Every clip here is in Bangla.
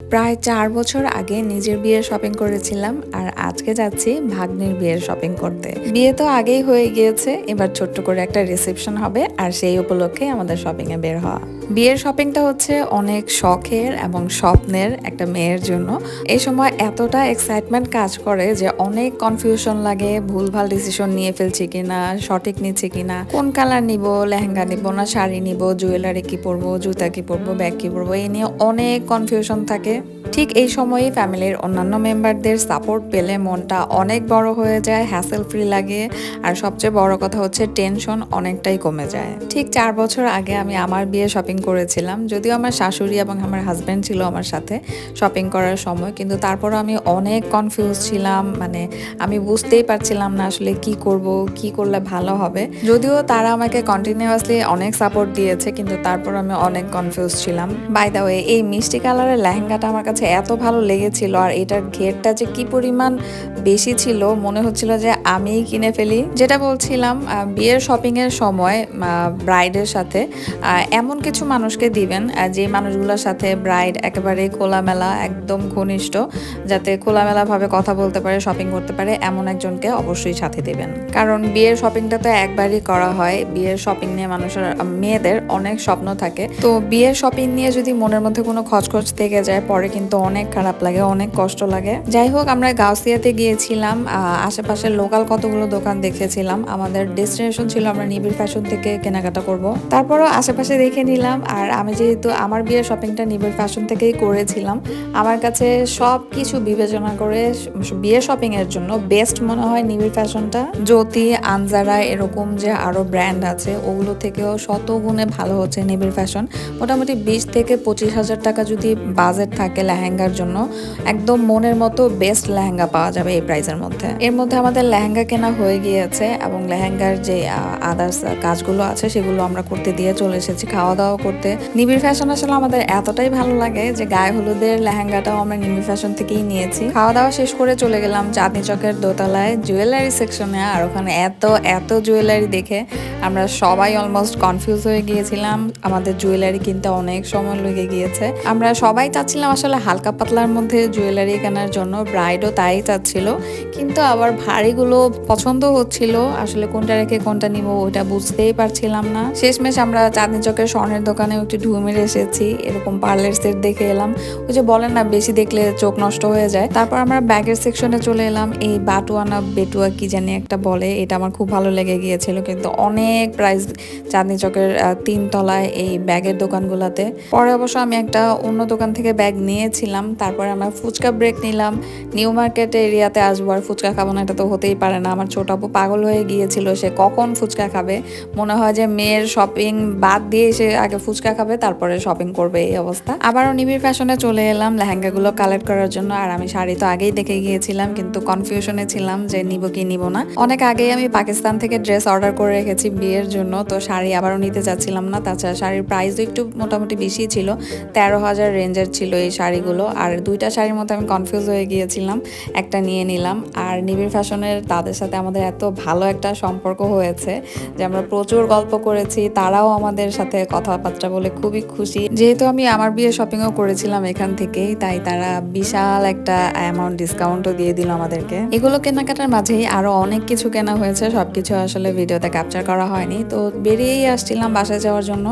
প্রায় চার বছর আগে নিজের বিয়ের শপিং করেছিলাম আর আজকে যাচ্ছি ভাগ্নির বিয়ের শপিং করতে। বিয়ে তো আগেই হয়ে গিয়েছে, এবার ছোট্ট করে একটা রিসেপশন হবে আর সেই উপলক্ষে আমাদের শপিং এ বের হওয়া। বিয়ের শপিংটা হচ্ছে অনেক শখের এবং স্বপ্নের একটা মেয়ের জন্য। এই সময় এতটা এক্সাইটমেন্ট কাজ করে যে অনেক কনফিউশন লাগে, ভুলভাল ডিসিশন নিয়ে ফেলছি কিনা, সঠিক নিচ্ছি কিনা, কোন কালার নিব, লেহেঙ্গা নিব না, শাড়ি নিব জুয়েলারি কি পরবো, জুতা কি পরবো ব্যাগ কি পরবো, এই নিয়ে অনেক কনফিউশন থাকে। ঠিক এই সময়েই ফ্যামিলির অন্যান্য মেম্বারদের সাপোর্ট পেলে মনটা অনেক বড় হয়ে যায় হ্যাসেল ফ্রি লাগে। আর সবচেয়ে বড় কথা হচ্ছে টেনশন অনেকটাই কমে যায়। ঠিক চার বছর আগে আমি আমার বিয়ে শপিং করেছিলাম। যদিও আমার শাশুড়ি এবং আমার হাজব্যান্ড ছিল আমার সাথে শপিং করার সময়, কিন্তু তারপরও আমি অনেক কনফিউজ ছিলাম। মানে আমি বুঝতেই পারছিলাম না আসলে কি করব, কি করলে ভালো হবে। যদিও তারা আমাকে কন্টিনিউয়াসলি অনেক সাপোর্ট দিয়েছে, কিন্তু তারপর আমি অনেক কনফিউজ ছিলাম। বাই দা ওয়ে এই মিষ্টি কালারের লেহেঙ্গাটা আমার কাছে এত ভালো লেগেছিল আর এটার ঘেরটা যে কি পরিমাণ বেশি ছিল, মনে হচ্ছিল যে আমিই কিনে ফেলি। যেটা বলছিলাম বিয়ের শপিং এর সময় ব্রাইডের সাথে এমন কিছু মানুষকে দিবেন যে মানুষগুলোর সাথে ব্রাইড একেবারে খোলামেলা, একদম ঘনিষ্ঠ, যাতে খোলামেলা ভাবে কথা বলতে পারে শপিং করতে পারে, এমন একজনকে অবশ্যই সাথে দিবেন। কারণ বিয়ের শপিংটা তো একবারই করা হয়, বিয়ের শপিং নিয়ে মানুষের মেয়েদের অনেক স্বপ্ন থাকে। তো বিয়ের শপিং নিয়ে যদি মনের মধ্যে কোনো খচখচ থেকে যায় পরে কিন্তু অনেক খারাপ লাগে, অনেক কষ্ট লাগে। যাই হোক, আমরা গাউসিয়াতে গিয়েছিলাম আশেপাশের লোকাল কতগুলো দোকান দেখেছিলাম। আমাদের ডেস্টিনেশন ছিল আমরা নিবিড় ফ্যাশন থেকে কেনাকাটা করব। তারপরও আশেপাশে দেখে নিলাম, আর আমি যেহেতু আমার বিয়ের শপিংটা নিবিড় ফ্যাশন থেকেই করেছিলাম, আমার কাছে সব কিছু বিবেচনা করে বিয়ে শপিং এর জন্য বেস্ট মনে হয় নিবিড় ফ্যাশনটা। জ্যোতি, আনজারা, এরকম যে আরও ব্র্যান্ড আছে, ওগুলো থেকেও শত গুণে ভালো হচ্ছে নিবিড় ফ্যাশন। মোটামুটি বিশ থেকে পঁচিশ হাজার টাকা যদি বাজেট থাকে লেহেঙ্গার জন্য। একদম মনের মতো বেস্ট লেহেঙ্গা পাওয়া যাবে এই প্রাইসের মধ্যে। এর মধ্যে আমাদের লেহেঙ্গা কেনা হয়ে গিয়েছে এবং লেহেঙ্গার যে আদার্স কাজগুলো আছে সেগুলো আমরা করতে দিয়ে চলে এসেছি খাওয়া দাওয়া করতে। নিবিড় ফ্যাশন আসলে আমাদের এতটাই ভালো লাগে যে গায়ে হলুদের লেহেঙ্গাটাও আমরা নিবিড় ফ্যাশন থেকেই নিয়েছি। খাওয়া দাওয়া শেষ করে চলে গেলাম চাঁদনি চকের দোতলায় জুয়েলারি সেকশনে আর ওখানে এত এত জুয়েলারি দেখে আমরা সবাই অলমোস্ট কনফিউজ হয়ে গিয়েছিলাম। আমাদের জুয়েলারি কিনতে অনেক সময় লেগে গিয়েছে। আমরা সবাই চাচ্ছিলাম আসলে হালকা পাতলার মধ্যে জুয়েলারি কেনার জন্য ব্রাইডও তাই চাচ্ছিল কিন্তু আবার ভারীগুলো পছন্দ হচ্ছিল। আসলে কোনটা রেখে কোনটা নিব ওটা বুঝতেই পারছিলাম না। শেষমেশ আমরা চাঁদনি চকের স্বর্ণের দোকানে একটু ঢু মেরে এসেছি এরকম পার্লের সেট দেখে এলাম। ওই যে বলেন না বেশি দেখলে চোখ নষ্ট হয়ে যায়। তারপর আমরা ব্যাগের সেকশনে চলে এলাম। এই বাটুয়া না বেটুয়া কি জানি একটা বলে এটা আমার খুব ভালো লেগে গিয়েছিল কিন্তু অনেক প্রাইস চাঁদনি চকের আহ, তিন তলায় এই ব্যাগের দোকানগুলোতে। পরে অবশ্য আমি একটা অন্য দোকান থেকে ব্যাগ নিয়েছিলাম, তারপরে আমরা ফুচকা ব্রেক নিলাম। নিউ মার্কেট এরিয়াতে আসব আর ফুচকা খাব না, এটা তো হতেই পারে না। আমার ছোট আপু পাগল হয়ে গিয়েছিল, সে কখন ফুচকা খাবে? মনে হয় যে মেয়ের শপিং বাদ দিয়ে সে আগে ফুচকা খাবে, তারপরে শপিং করবে এই অবস্থা। আবারও নিবিড় ফ্যাশনে চলে এলাম, লেহেঙ্গাগুলো কালেক্ট করার জন্য। আর আমি শাড়ি তো আগেই দেখে গিয়েছিলাম, কিন্তু কনফিউশনে ছিলাম যে নিব কি নিব না। অনেক আগেই আমি পাকিস্তান থেকে ড্রেস অর্ডার করে রেখেছি বিয়ের জন্য, তো শাড়ি আবারও নিতে চাচ্ছিলাম না। তাছাড়া শাড়ির প্রাইসও একটু মোটামুটি বেশি ছিল, তেরো হাজার রেঞ্জের ছিল এই শাড়িগুলো। আর দুইটা শাড়ির মধ্যে আমি কনফিউজ হয়ে গিয়েছিলাম। একটা নিয়ে নিলাম। আর নিবিড় ফ্যাশনের তাদের সাথে আমাদের এত ভালো একটা সম্পর্ক হয়েছে যে আমরা প্রচুর গল্প করেছি। তারাও আমাদের সাথে কথাবার্তা বলে খুবই খুশি। যেহেতু আমি আমার বিয়ে শপিংও করেছিলাম এখান থেকেই, তাই তারা বিশাল একটা অ্যামাউন্ট ডিসকাউন্টও দিয়ে দিল আমাদেরকে। এগুলো কেনাকাটার মাঝেই আরও অনেক কিছু কেনা হয়েছে। সবকিছু আসলে ভিডিওতে ক্যাপচার করা হয়নি। তো বেরিয়েই আসছিলাম বাসায় যাওয়ার জন্য।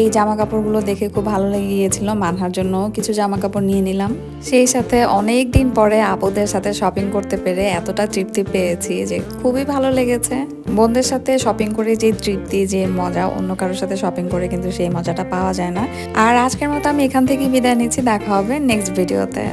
এই জামা কাপড়গুলো দেখে খুব ভালো লেগে গিয়েছিল। মানহার জন্য কিছু জামা কাপড় নিয়ে নিলাম। সেই সাথে অনেক দিন পরে আপুদের সাথে শপিং করতে পেরে এতটা তৃপ্তি পেয়েছি যে খুবই ভালো লেগেছে। বোনদের সাথে শপিং করে যে তৃপ্তি, যে মজা, অন্য কারোর সাথে শপিং করে কিন্তু সেই মজাটা পাওয়া যায় না। আর আজকের মতো আমি এখান থেকেই বিদায় নিচ্ছি। দেখা হবে নেক্সট ভিডিওতে